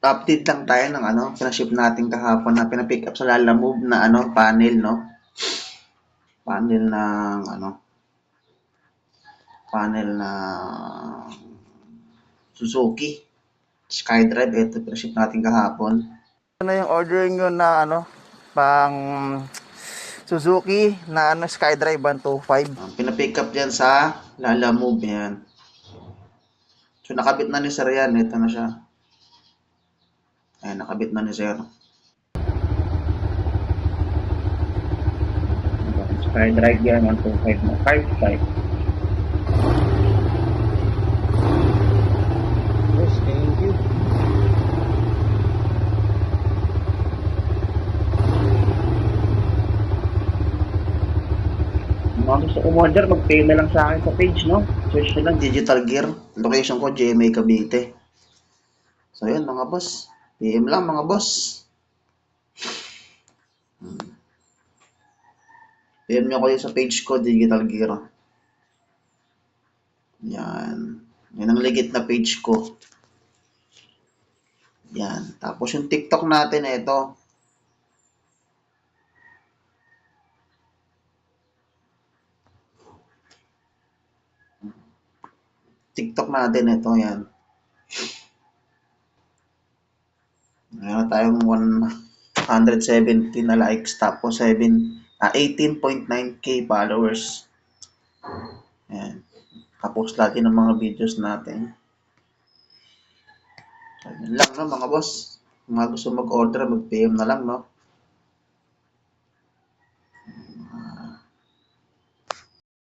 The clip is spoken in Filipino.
update lang tayo ng ano, pinaship natin kahapon na pinapick up sa Lala Move na ano, panel, no? Panel ng ano, panel na Suzuki SkyDrive. Ito, pinaship natin kahapon. Ano yung ordering yun na ano, pang Suzuki na ano, SkyDrive 125. Uh, pinapick up dyan sa Lala Move yan. So, nakabit na ni Sir yan. Ito na siya. Ayan, nakabit na ni Sir. SkyDrive yan, 125 na. 5 type. Yes, thank you. Mga gusto umorder, mag-pay na lang sa akin sa page, no? Search nyo lang. Digital Gear. Location ko, GMA Cavite. So, yun mga boss. PM lang mga boss. Hmm. PM nyo kayo sa page ko, Digital Gear. Yan. Yan ang legit na page ko. Yan. Tapos yung TikTok natin, ito. TikTok natin, ito. Yan. Meron tayong 170 na likes tapos 7 ah, 18.9k followers. Ayan. Tapos lagi ng mga videos natin. Ayun lang no mga boss. Kung gusto mag-order, mag-PM na lang no.